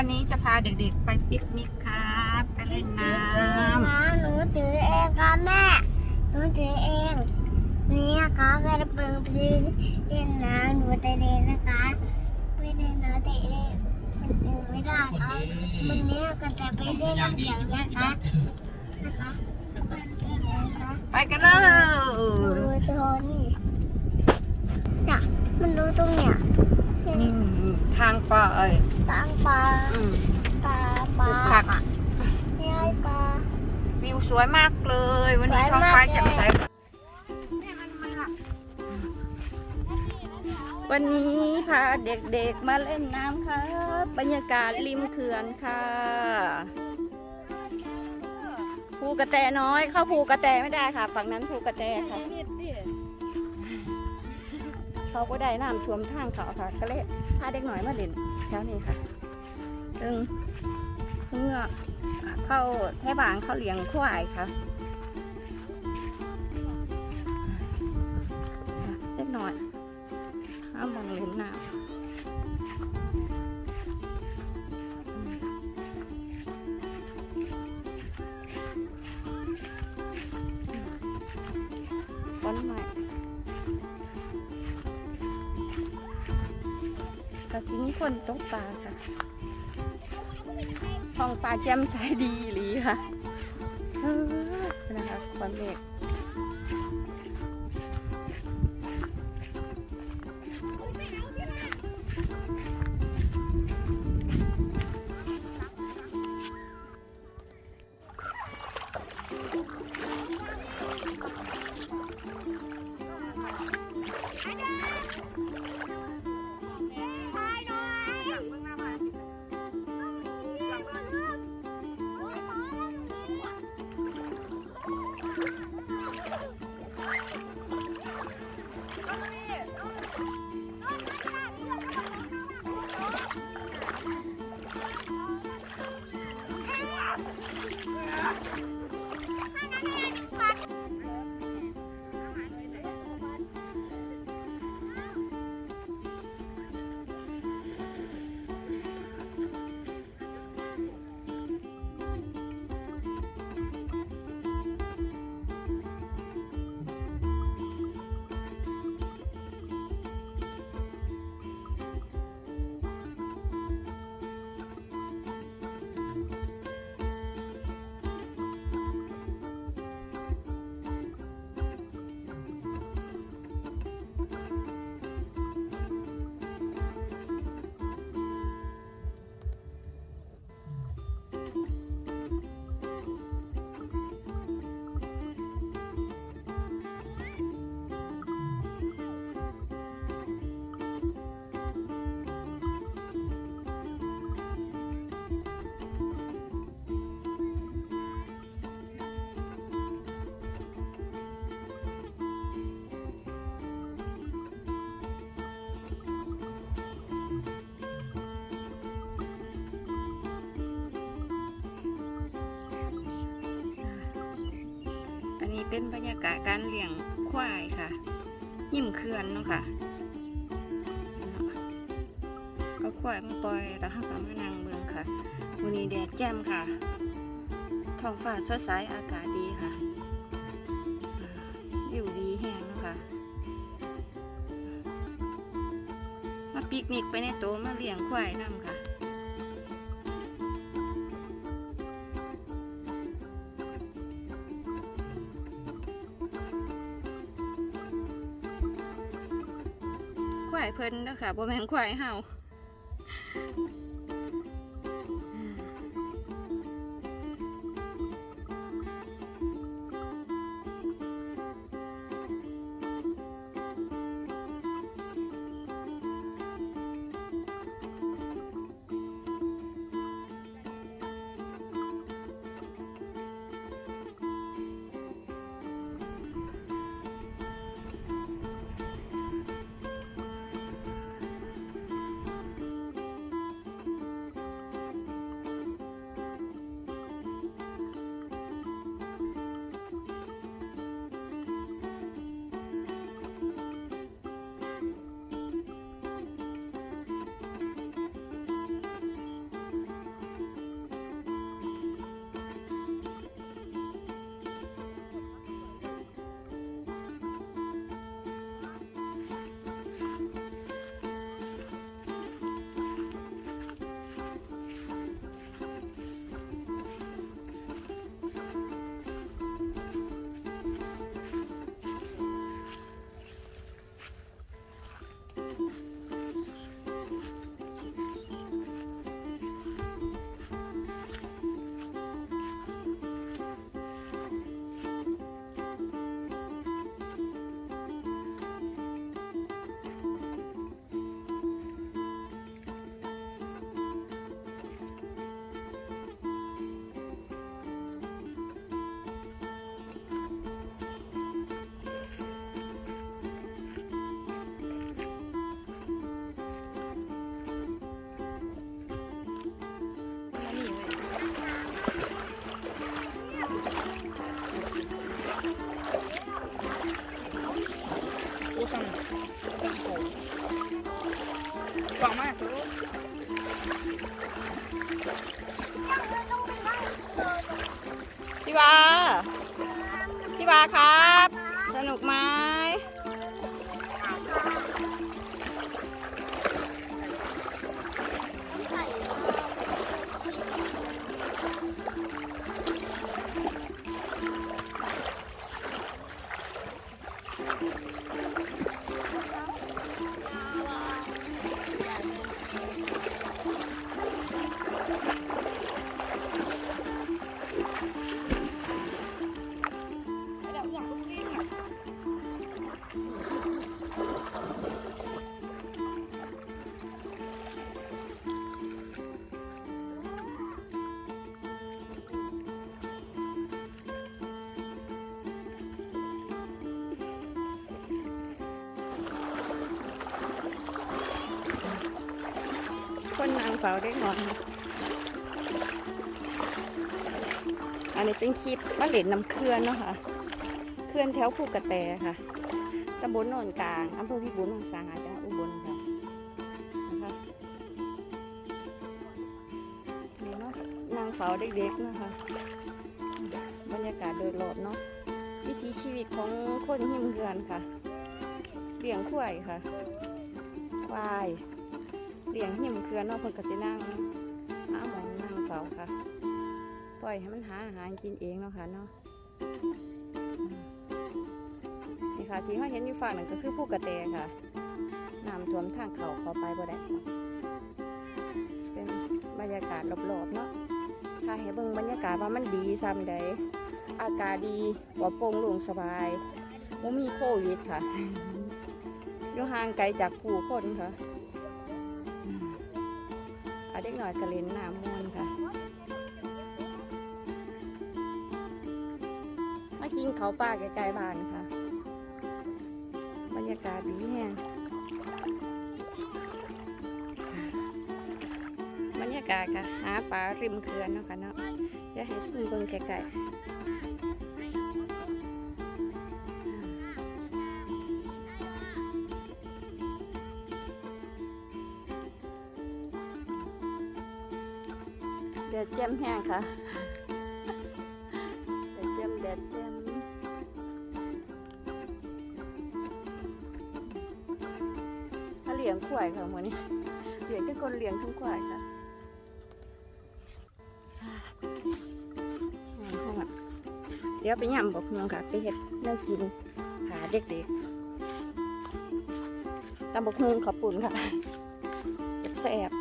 าเด็กๆไปปิกนิกครับไปเล่นน้นะหนูถือเองครับแม่หนูถือเองนี่นะคะกระเบื้องไปเล่นน้ำหนูแต่เล่นนะคะไม่เล่นน้ำแต่เล่นมันเองไม่ได้เอาวันนี้ก็จะไปเล่นน้ำแข็งนะคะนะคะนะคะำไปกันเลยดูโซนนี่น่ะมันดูตรงเนี้ย นี่ทางปลาเอ้ยตั้งปลาอืม ปลาปลาผัก นี่ไอ้ปลา วิวสวยมากเลย วันนี้สวยท้องมากฟ้าเลยแจ่มใส วันนี้พาเด็กๆมาเล่นน้ำครับ บรรยากาศริมเขื่อนค่ะภูกระแตน้อยเข้าภูกระแตไม่ได้ค่ะ ฝั่งนั้นภูกระแตค่ะ เขาก็ได้น้ำท่วมทางเขาค่ะก็เลยพาเด็กหน่อยมาเล่นแถวนี้ค่ะซึ่งเมื่อเข้าแท่บางเขาเลี้ยงควายค่ะ สิงคนตกปลาค่ะท้องปลาแจ่มใสดีอีหลีค่ะนะคะความเมฆอัน นี้เป็นบรรยากาศการเลี้ยงควายค่ะ ยิ้มเขื่อนเนาะค่ะเอาควายมาปล่อยแล้วห้ากับมานั่งเมืองค่ะวันนี้แดดแจ่มค่ะท้องฟ้าสดใสอากาศดีค่ะวิวดีแห้งเนาะค่ะมาปิกนิกไปในโต๊ะมาเลี้ยงควายนํค่ะ พิ่นเด้อค่ะบ่แม่นควายเฮา สนุกไหม คนนาเฝ้าได้ก่อนอันนี้เป็นคลิปมาเล่นน้ำเคลื่อนเนาะค่ะ เคลื่อนแถวภูกระแตค่ะตำบลโนนกลางอำเภอพิบูลมังสาหาจังหวัดอุบลค่ะนะคะนี่เนาะนางเฝ้าเด็กๆนะคะ บรรยากาศโดยรอบเนาะวิถีชีวิตของคนหิมเรือนค่ะเลี้ยงควายค่ะควาย เลี้ยงหิมเกลือนเนาะเพิ่นก็สินั่งหาหมองนั่งเฝ้าค่ะ ปล่อยให้มันหาอาหารกินเองเนาะค่ะเนาะอืมนี่ค่ะที่เขาเห็นอยู่ฝั่งนั่นก็คือผู้กระแตค่ะน้ำท่วมทางเขาเขาไปบ่ได้เป็นบรรยากาศรอบๆเนาะถ้าให้เบิ่งบรรยากาศว่ามันดีซ้ำใดอากาศดีปลอดโปร่งโล่งสบายบ่มีโควิดค่ะอยู่ห่างไกลจากผู้คนค่ะ หน่อยกระเล่นน้ำมวนค่ะ มากินเขาป่าใกล้ๆบ้านค่ะ บรรยากาศดีแฮงบรรยากาศค่ะ หาปลาริมเขื่อนเนาะค่ะเนาะจะให้ซุ่มเบิ่งไกลๆ แจ่มแห้งค่ะแดดแจ่มแดดแจ่มถ้าเลี้ยงควายค่ะหมื้อนี้เลี้ยงแค่คนเลี้ยงทั้งควายค่ะแห้องอะเดี๋ยวไปย่ำบอกน้องค่ะ ไปเห็ดนื้กินหาเด็กๆตำบกฮุงขอบปุ่นค่ะแซ่บ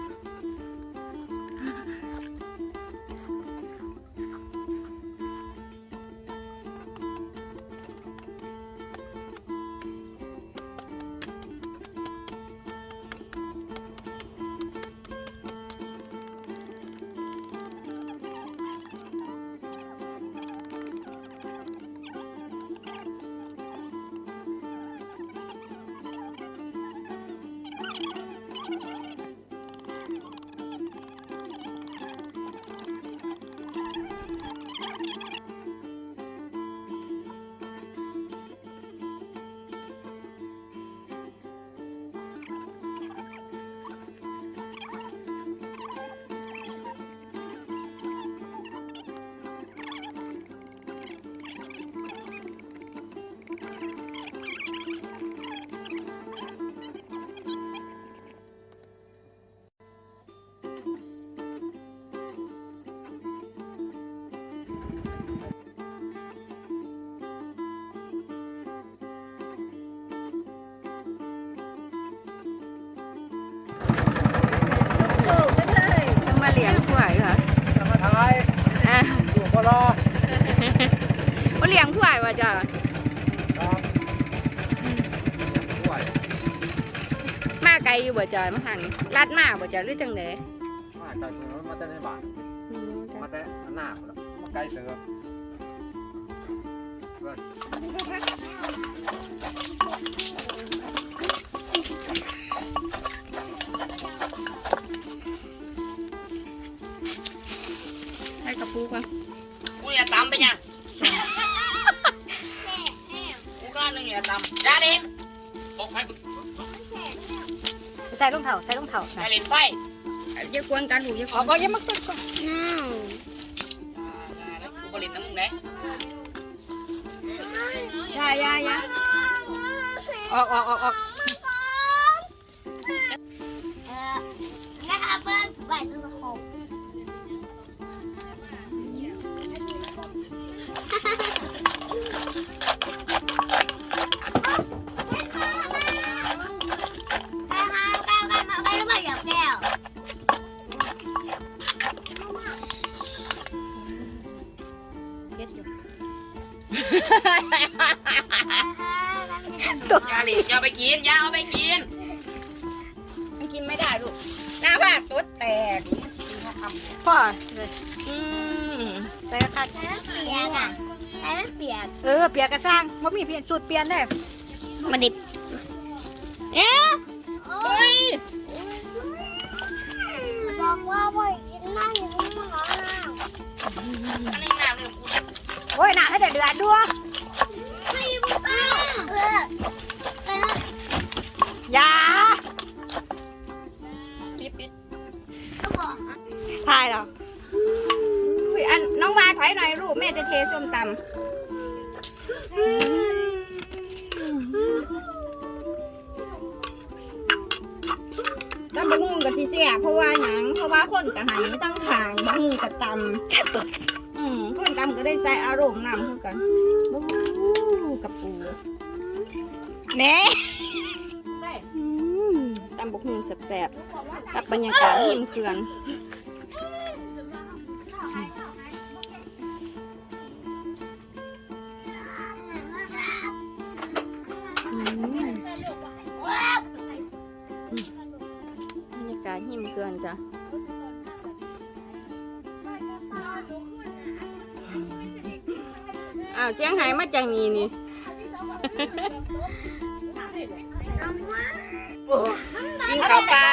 ลูกๆเลยจะมาเลี้ยงควายค่ะจะมาถ่ายอะอยู่พอรอมาเลี้ยงควายว่ะจ้ะครับด้วยมาไกลอยู่บ่จ้ะมาหันลัดมาบ่จ้ะหรือจังไดมาจากตรงนั้นมาแต่ในบ้านอืมจ้ะมาแต่หน้าคนละมาไกลเสือ กูก่กูอย่าตำไปยังกูก็หนึ่งอย่าตำดาลินบอกไปใส่รองเท้าใส่รองเท้าดาลินไปอย่ากวนกันหูอย่าขอก็อย่ามาคุยก่อนอืมกูก็เลินน้ำมึงได้ยายายาออกออกออกออกนะครับเบิ้ลไหตัวละคร ย่าแก้วเฮ็ดอยู่ตกยาเหลงอย่าเอาไปกินอย่าเอาไปกิน มันกินไม่ได้ลูก หน้าผากตุ๊ดแตกกินข้าวคำพ่อเลยอืมใส่กระคัดแต่ไม่เปียกอะแต่ไม่เปียกเออเปียกกระสร้างว่ามีเปลี่ยนสูตรเปลี่ยนได้มาดิบเอ๊ะโอ้เฮ้ยยบอกว่าบ่อยนั่งอยู่ตรงนั้นอันนี้น้ำเลยกูโอ้ยหนาให้เดือดเดือดด้วยไม่บอกเออเอออย่าปิดปิดก็บอกทายเหรออุ้ยอันน้องวาถอยหน่อยลูกแม่จะเทส้มตำ งกับสีเสียเพราะว่าหยังเพราะว่าคนกะหายตั้งทางบักหุ่งกับตำอืมคนตำก็ได้ใส่อารมณ์นำคือกันบูกับปูเน่อืมตำบักหุ่งแสบๆกับบรรยากาศหิมเขื่อน หิมเกลือนจ้ะอ้าวเสียงหายมาจากนี้นี่กินข้าวปลา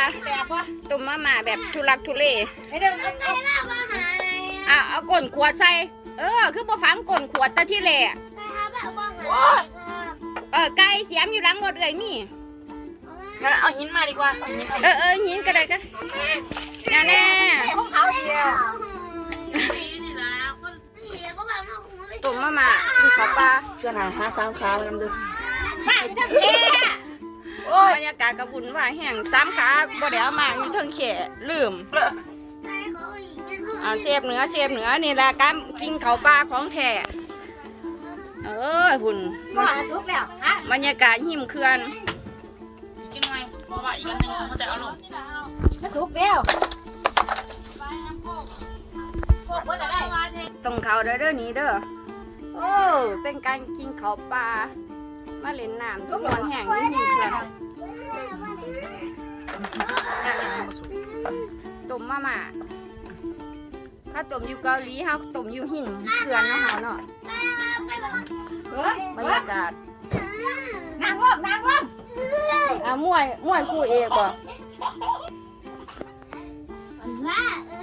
ต้มมะม่าแบบทุลักทุเลให้เดินเอาใจมากว่าหายอะเอาก้นขวดใส่ เออ คือบ่ฟังก้นขวดแต่ที่เละไปหาแบบว่าหายเออไก่เสียมอยู่หลังรถเลยมี งั้นเอาหินมาดีกว่าเอาหินเอาเออเออยินก็ได้กันแน่แน่ของเขาเดียวต้มมะม่ากินข้าวปลาเชื่อหนาหาสามขาไปนำดูไปทั้งแค่บรรยากาศกระบุนว่าแห่งซ้ำขาบ่ได้เอามาอยู่เทิงแข่ลืมอ่าเชฟเหนือเชฟเหนือนี่แหละการกินข้าวปลาของแท้เออหุ่นว่าทุกแล้วฮะบรรยากาศหิมเขื่อนอีกจังไงเพ ราะว่าอีกอันหนึงมันจะเอาลงมาทุกแล้วตรงเขาเด้อเด้อนี้เด้อ โอ้ เป็นการกินข้าวปลา มาเล่นน้ำทุกวันแห่งอยู่หิมเขื่อนต้มมาม่าถ้าต้มอยู่เกาหลีเฮาต้มอยู่หินเขื่อนเนาะเฮาเนาะบรรยากาศนางลงนางลง อะมวยมวยคู่เอกบ่ ว่าเอ